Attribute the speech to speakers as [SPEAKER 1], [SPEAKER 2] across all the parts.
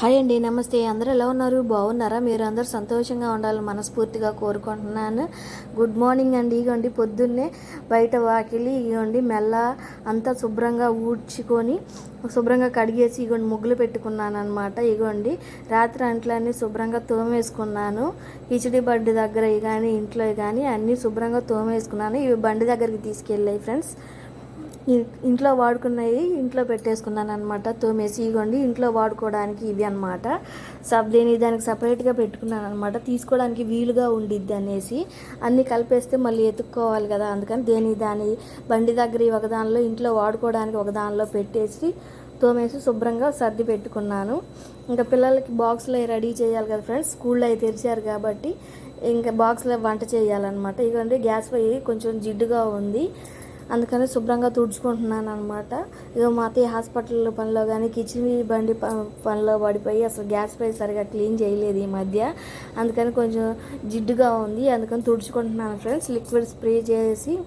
[SPEAKER 1] Hi అండి నమస్తే. అందరూ ఎలా ఉన్నారు? బాగున్నారా? మీరు అందరూ సంతోషంగా ఉండాలని మనస్ఫూర్తిగా కోరుకుంటున్నాను. గుడ్ మార్నింగ్ అండి. ఇగోండి పొద్దున్నే బయట వాకిలి ఇగోండి మెల్ల అంతా శుభ్రంగా ఊడ్చుకొని శుభ్రంగా కడిగేసి ఇగోండి ముగ్గులు పెట్టుకున్నాను అనమాట ఇగోండి రాత్రి అంట్లన్నీ శుభ్రంగా తోమేసుకున్నాను. కిచిడి బండి దగ్గర కానీ ఇంట్లో కానీ అన్నీ శుభ్రంగా తోమేసుకున్నాను. ఇవి బండి దగ్గరికి తీసుకెళ్ళాయి ఫ్రెండ్స్. ఇంట్లో వాడుకున్నవి ఇంట్లో పెట్టేసుకున్నాను అనమాట తోమేసి ఇగోండి ఇంట్లో వాడుకోవడానికి ఇవి అనమాట సబ్ దేని దానికి సపరేట్గా పెట్టుకున్నాను అనమాట తీసుకోవడానికి వీలుగా ఉండిద్ది అనేసి అన్నీ కలిపేస్తే మళ్ళీ ఎత్తుక్కోవాలి కదా. అందుకని దేని దాని బండి దగ్గర ఒకదానిలో ఒక దానిలో ఇంట్లో వాడుకోవడానికి ఒక దానిలో పెట్టేసి తోమేసి శుభ్రంగా సర్ది పెట్టుకున్నాను. ఇంకా పిల్లలకి బాక్స్లో రెడీ చేయాలి కదా ఫ్రెండ్స్. స్కూల్లో అయితే తెరిచారు కాబట్టి ఇంకా బాక్స్లో వంట చేయాలన్నమాట. ఇగోండి గ్యాస్ పొయ్యి కొంచెం జిడ్డుగా ఉంది. అందుకని శుభ్రంగా తుడుచుకుంటున్నాను అనమాట ఇక మా అత్తయ్య హాస్పిటల్ పనిలో కానీ కిచెన్ బండి ప- పనిలో పడిపోయి అసలు గ్యాస్ పై సరిగా క్లీన్ చేయలేదు ఈ మధ్య. అందుకని కొంచెం జిడ్డుగా ఉంది. అందుకని తుడుచుకుంటున్నాను ఫ్రెండ్స్. లిక్విడ్ స్ప్రే చేసి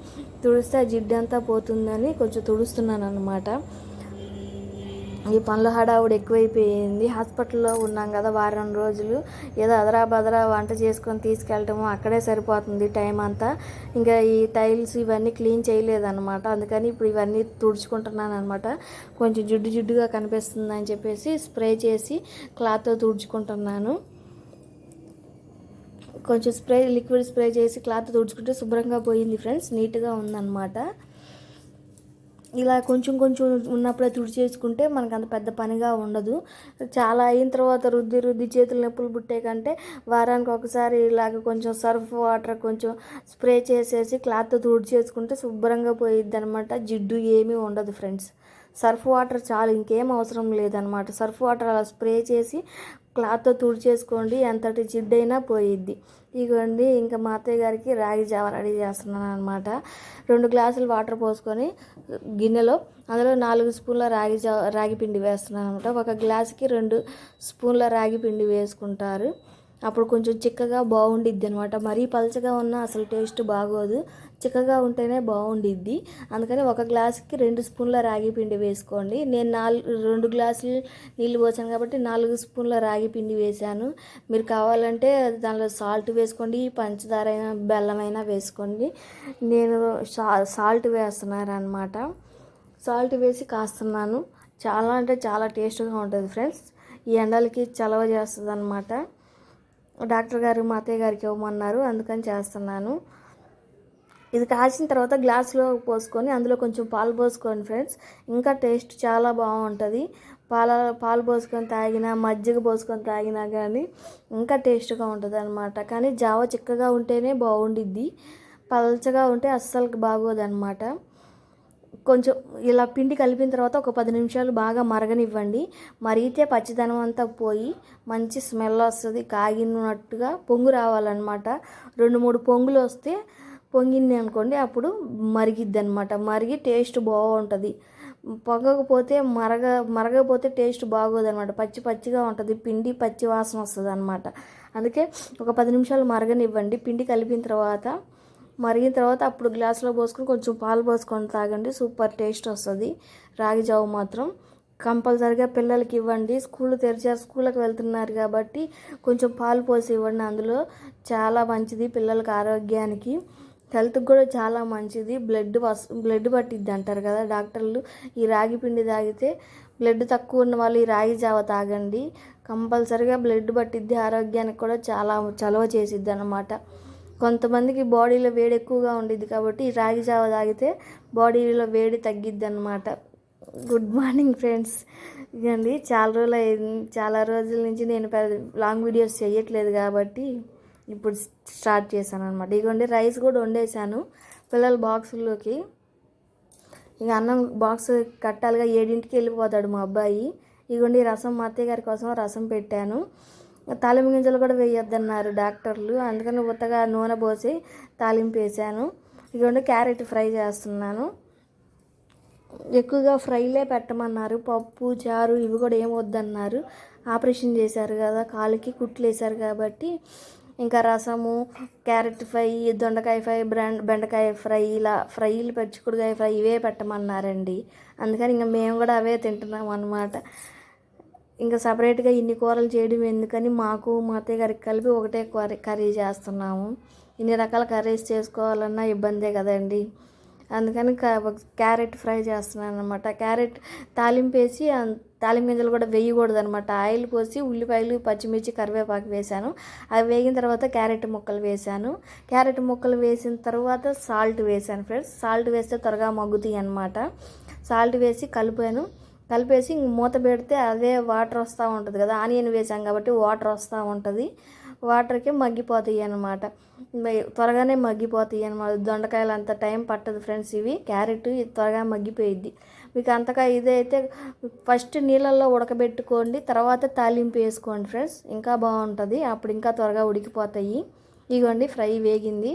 [SPEAKER 1] తుడిస్తే ఆ జిడ్డు అంతా పోతుందని కొంచెం తుడుస్తున్నాను అనమాట ఈ పనుల హడావుడు ఎక్కువైపోయింది. హాస్పిటల్లో ఉన్నాం కదా వారం రోజులు. ఏదో అదరా బదరా వంట చేసుకొని తీసుకెళ్ళటము అక్కడే సరిపోతుంది టైం అంతా. ఇంకా ఈ టైల్స్ ఇవన్నీ క్లీన్ చేయలేదన్నమాట. అందుకని ఇప్పుడు ఇవన్నీ తుడుచుకుంటున్నాను అనమాట కొంచెం జిడ్డు జిడ్డుగా కనిపిస్తుంది అని చెప్పేసి స్ప్రే చేసి క్లాత్తో తుడుచుకుంటున్నాను. కొంచెం స్ప్రే లిక్విడ్ స్ప్రే చేసి క్లాత్ తుడుచుకుంటే శుభ్రంగా పోయింది ఫ్రెండ్స్. నీట్గా ఉందన్నమాట. ఇలా కొంచెం కొంచెం ఉన్నప్పుడే తుడి చేసుకుంటే మనకు అంత పెద్ద పనిగా ఉండదు. చాలా అయిన తర్వాత రుద్ది రుద్ది చేతులు నొప్పులు పుట్టే కంటే వారానికి ఒకసారి ఇలాగ కొంచెం సర్ఫ్ వాటర్ కొంచెం స్ప్రే చేసేసి క్లాత్ తుడి చేసుకుంటే శుభ్రంగా పోయిద్ది అనమాట జిడ్డు ఏమీ ఉండదు ఫ్రెండ్స్. సర్ఫ్ వాటర్ చాలు ఇంకేం అవసరం లేదనమాట సర్ఫ్ వాటర్ అలా స్ప్రే చేసి క్లాత్తో తుడిచేసుకోండి ఎంతటి జిడ్డైనా పోయిద్ది. ఇగోండి ఇంకా మా అత్తయ్య గారికి రాగి జావ రెడీ చేస్తున్నాను అనమాట రెండు గ్లాసులు వాటర్ పోసుకొని గిన్నెలో అందులో నాలుగు స్పూన్ల రాగి జావ రాగి పిండి వేస్తున్నాను అనమాట ఒక గ్లాసుకి రెండు స్పూన్ల రాగి పిండి వేసుకుంటారు. అప్పుడు కొంచెం చిక్కగా బాగుండిద్ది అనమాట మరీ పలచగా ఉన్నా అసలు టేస్ట్ బాగోదు. చిక్కగా ఉంటేనే బాగుండిద్ది. అందుకని ఒక గ్లాసుకి రెండు స్పూన్ల రాగి పిండి వేసుకోండి. నేను నాలుగు రెండు గ్లాసులు నీళ్ళు పోసాను కాబట్టి నాలుగు స్పూన్ల రాగి పిండి వేసాను. మీరు కావాలంటే దానిలో సాల్ట్ వేసుకోండి పంచదార అయినా బెల్లమైనా వేసుకోండి. నేను సా సాల్ట్ వేస్తున్నాను అనమాట సాల్ట్ వేసి కాస్తున్నాను. చాలా అంటే చాలా టేస్ట్గా ఉంటుంది ఫ్రెండ్స్. ఈ ఎండలకి చలవ చేస్తుంది అనమాట డాక్టర్ గారు మా అత్తయ్య గారికి ఇవ్వమన్నారు. అందుకని చేస్తున్నాను. ఇది కాసిన తర్వాత గ్లాస్లో పోసుకొని అందులో కొంచెం పాలు పోసుకోండి ఫ్రెండ్స్. ఇంకా టేస్ట్ చాలా బాగుంటుంది. పాల పాలు పోసుకొని తాగినా మజ్జిగ పోసుకొని తాగినా కానీ ఇంకా టేస్ట్గా ఉంటుంది అనమాట కానీ జావ చిక్కగా ఉంటేనే బాగుండిద్ది. పలచగా ఉంటే అస్సలు బాగోదన్నమాట. కొంచెం ఇలా పిండి కలిపిన తర్వాత ఒక పది నిమిషాలు బాగా మరగనివ్వండి. మరిగితే పచ్చిదనం అంతా పోయి మంచి స్మెల్ వస్తుంది. కాగినట్టుగా పొంగు రావాలన్నమాట. రెండు మూడు పొంగులు వస్తే పొంగింది అనుకోండి అప్పుడు మరిగిద్ది అనమాట మరిగి టేస్ట్ బాగుంటుంది. పొంగకపోతే మరగ మరగకపోతే టేస్ట్ బాగోదు అనమాట పచ్చి పచ్చిగా ఉంటుంది. పిండి పచ్చి వాసన వస్తుంది అనమాట అందుకే ఒక పది నిమిషాలు మరగనివ్వండి. పిండి కలిపిన తర్వాత మరిగిన తర్వాత అప్పుడు గ్లాసులో పోసుకొని కొంచెం పాలు పోసుకొని తాగండి. సూపర్ టేస్ట్ వస్తుంది. రాగి జావ మాత్రం కంపల్సరిగా పిల్లలకి ఇవ్వండి. స్కూల్ తెరిచారు స్కూల్కి వెళ్తున్నారు కాబట్టి కొంచెం పాలు పోసి ఇవ్వండి. అందులో చాలా మంచిది పిల్లలకి ఆరోగ్యానికి. హెల్త్కి కూడా చాలా మంచిది. బ్లడ్ వస్ బ్లడ్ పట్టిద్ది అంటారు కదా డాక్టర్లు. ఈ రాగి పిండి తాగితే బ్లడ్ తక్కువ ఉన్న వాళ్ళు ఈ రాగి జావ తాగండి. కంపల్సరిగా బ్లడ్ పట్టిద్ది ఆరోగ్యానికి కూడా చాలా చలవ చేసిద్ది అనమాట కొంతమందికి బాడీలో వేడి ఎక్కువగా ఉండిద్ది కాబట్టి ఈ రాగి జావ తాగితే బాడీలో వేడి తగ్గిద్ది అనమాట గుడ్ మార్నింగ్ ఫ్రెండ్స్. ఇదండి చాలా రోజులు అయింది చాలా రోజుల నుంచి నేను పెద్ద లాంగ్ వీడియోస్ చేయట్లేదు కాబట్టి ఇప్పుడు స్టార్ట్ చేశాను అనమాట ఇగోండి రైస్ కూడా వండేసాను పిల్లల బాక్సుల్లోకి. ఇక అన్నం బాక్స్ కట్టాలిగా ఏడింటికి వెళ్ళిపోతాడు మా అబ్బాయి. ఇగోండి రసం మా అత్తయ్య గారి కోసం రసం పెట్టాను. తాలింపు గింజలు కూడా వేయొద్దన్నారు డాక్టర్లు. అందుకని ఉత్తగా నూనె పోసి తాలింపు వేసాను ఇదిగోండి క్యారెట్ ఫ్రై చేస్తున్నాను. ఎక్కువగా ఫ్రైలే పెట్టమన్నారు. పప్పు చారు ఇవి కూడా ఏం వద్దన్నారు. ఆపరేషన్ చేశారు కదా కాలుకి కుట్లు వేశారు కాబట్టి ఇంకా రసము క్యారెట్ ఫ్రై దొండకాయ ఫ్రై బ్రాండ్ బెండకాయ ఫ్రై ఇలా ఫ్రైలు పచ్చికుడుకాయ ఫ్రై ఇవే పెట్టమన్నారండి. అందుకని ఇంకా మేము కూడా అవే తింటున్నాం అన్నమాట. ఇంకా సపరేట్గా ఇన్ని కూరలు చేయడం ఎందుకని మాకు మా అత్తయ్య గారికి కలిపి ఒకటే కర్రీ కర్రీ చేస్తున్నాము. ఇన్ని రకాల కర్రీస్ చేసుకోవాలన్నా ఇబ్బందే కదండి. అందుకని క- క్యారెట్ ఫ్రై చేస్తున్నాను అనమాట క్యారెట్ తాలింపు వేసి తాలింపు గింజలు కూడా వేయకూడదు అనమాట ఆయిల్ పోసి ఉల్లిపాయలు పచ్చిమిర్చి కరివేపాకు వేశాను. అవి వేగిన తర్వాత క్యారెట్ ముక్కలు వేశాను. క్యారెట్ ముక్కలు వేసిన తర్వాత సాల్ట్ వేశాను ఫ్రెండ్స్. సాల్ట్ వేస్తే త్వరగా మగ్గుతాయి అనమాట సాల్ట్ వేసి కలిపాను. కలిపేసి ఇంక మూత పెడితే అదే వాటర్ వస్తూ ఉంటుంది కదా. ఆనియన్ వేసాం కాబట్టి వాటర్ వస్తూ ఉంటుంది. వాటర్కి మగ్గిపోతాయి అనమాట త్వరగానే మగ్గిపోతాయి అన్నమాట దొండకాయలు అంత టైం పట్టదు ఫ్రెండ్స్ ఇవి. క్యారెట్ త్వరగా మగ్గిపోయిద్ది. మీకు అంతగా ఇదైతే ఫస్ట్ నీళ్ళల్లో ఉడకబెట్టుకోండి తర్వాత తాలింపు వేసుకోండి ఫ్రెండ్స్. ఇంకా బాగుంటుంది. అప్పుడు ఇంకా త్వరగా ఉడికిపోతాయి. ఇగోండి ఫ్రై వేగింది.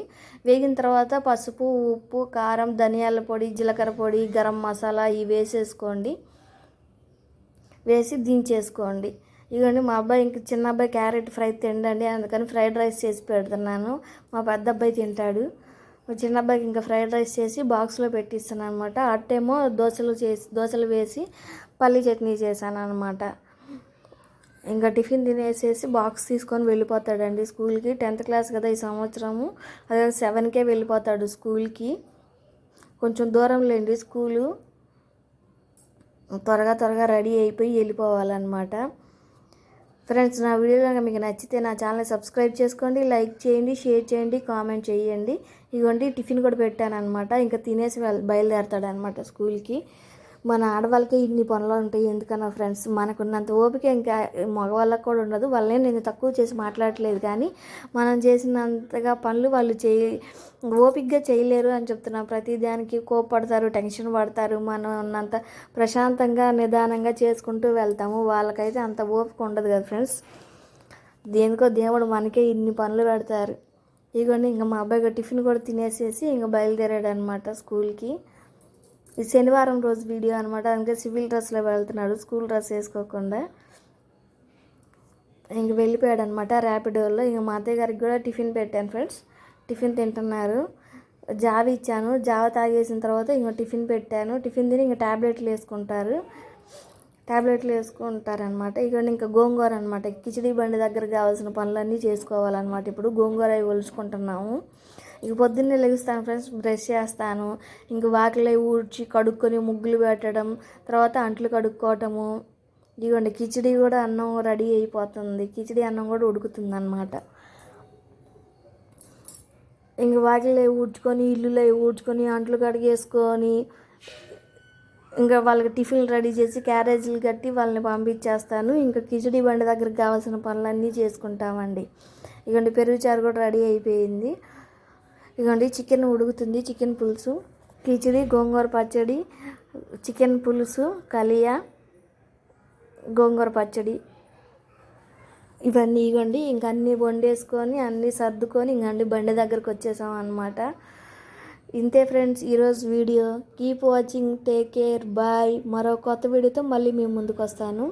[SPEAKER 1] వేగిన తర్వాత పసుపు ఉప్పు కారం ధనియాల పొడి జీలకర్ర పొడి గరం మసాలా ఇవి వేసేసుకోండి. వేసి దించేసుకోండి. ఇదిగోండి మా అబ్బాయి ఇంక చిన్న అబ్బాయి క్యారెట్ ఫ్రై తిండండి అందుకని ఫ్రైడ్ రైస్ చేసి పెడుతున్నాను. మా పెద్ద అబ్బాయి తింటాడు. మా చిన్న అబ్బాయికి ఇంకా ఫ్రైడ్ రైస్ చేసి బాక్స్లో పెట్టిస్తాను అనమాట అట్టేమో దోశలు చేసి దోశలు వేసి పల్లి చట్నీ చేశాను అనమాట ఇంకా టిఫిన్ తినేసేసి బాక్స్ తీసుకొని వెళ్ళిపోతాడండి స్కూల్కి. టెన్త్ క్లాస్ కదా ఈ సంవత్సరము. అదే సెవెన్కే వెళ్ళిపోతాడు స్కూల్కి. కొంచెం దూరం లేండి స్కూలు. త్వరగా త్వరగా రెడీ అయిపోయి వెళ్ళిపోవాలన్నమాట. ఫ్రెండ్స్ నా వీడియో కనుక మీకు నచ్చితే నా ఛానల్ సబ్స్క్రైబ్ చేసుకోండి లైక్ చేయండి షేర్ చేయండి కామెంట్ చేయండి. ఇదిగోండి టిఫిన్ కూడా పెట్టాను అనమాట ఇంకా తినేసి బయలుదేరతాడు అనమాట స్కూల్కి. మన ఆడవాళ్ళకి ఇన్ని పనులు ఉంటాయి ఎందుకన్నా ఫ్రెండ్స్ మనకున్నంత ఓపిక ఇంకా మగవాళ్ళకి కూడా ఉండదు. వాళ్ళని నేను తక్కువ చేసి మాట్లాడట్లేదు కానీ మనం చేసినంతగా పనులు వాళ్ళు చేయ ఓపికగా చేయలేరు అని చెప్తున్నాను ప్రతి దానికి కోపడతారు టెన్షన్ పడతారు. మనం ఉన్నంత ప్రశాంతంగా నిదానంగా చేసుకుంటూ వెళ్తాము. వాళ్ళకైతే అంత ఓపిక ఉండదు కదా ఫ్రెండ్స్ దేనికో దేవుడు మనకే ఇన్ని పనులు పెడతారు. ఇదిగోండి ఇంకా మా అబ్బాయి టిఫిన్ కూడా తినేసేసి ఇంకా బయలుదేరాడు అనమాట స్కూల్కి. ఈ శనివారం రోజు వీడియో అనమాట అందుకే సివిల్ డ్రెస్లో వెళ్తున్నాడు. స్కూల్ డ్రెస్ వేసుకోకుండా ఇంక వెళ్ళిపోయాడు అనమాట ర్యాపిడోలో ఇంక మా అత్తయ్య గారికి కూడా టిఫిన్ పెట్టాను ఫ్రెండ్స్. టిఫిన్ తింటున్నారు. జావ ఇచ్చాను. జావ తాగేసిన తర్వాత ఇంక టిఫిన్ పెట్టాను. టిఫిన్ తిని ఇంకా ట్యాబ్లెట్లు వేసుకుంటారు. ట్యాబ్లెట్లు వేసుకుంటారనమాట ఇక్కడ ఇంకా గోంగూర అనమాట కిచిడి బండి దగ్గర కావాల్సిన పనులన్నీ చేసుకోవాలన్నమాట. ఇప్పుడు గోంగూర అవి ఒలుచుకుంటున్నాము ఇక పొద్దున్నే లెగుస్తాను ఫ్రెండ్స్ బ్రష్ చేస్తాను. ఇంక వాకిలి ఊడ్చి కడుక్కొని ముగ్గులు పెట్టడం తర్వాత అంట్లు కడుక్కోవటము. ఇదిగోండి కిచిడి కూడా అన్నం రెడీ అయిపోతుంది. కిచిడి అన్నం కూడా ఉడుకుతుంది అనమాట ఇంక వాకిలి ఊడ్చుకొని ఇల్లులో ఊడ్చుకొని అంట్లు కడిగేసుకొని ఇంకా వాళ్ళకి టిఫిన్లు రెడీ చేసి క్యారేజీలు కట్టి వాళ్ళని పంపించేస్తాను. ఇంకా కిచడీ బండి దగ్గరికి కావాల్సిన పనులన్నీ చేసుకుంటామండి. ఇగోండి పెరుగు చారు కూడా రెడీ అయిపోయింది. ఇగోండి చికెన్ ఉడుకుతుంది చికెన్ పులుసు కిచిడి గోంగూర పచ్చడి చికెన్ పులుసు కలియా గోంగూర పచ్చడి. ఇవన్నీ ఇగోండి ఇంకా అన్నీ వండేసుకొని అన్నీ సర్దుకొని ఇంకండి బండి దగ్గరకు వచ్చేసాం అనమాట ఇంతే ఫ్రెండ్స్ ఈరోజు video. Keep watching take care bye. మరో కొత్త వీడియోతో మళ్ళీ మేము ముందుకు వస్తాను.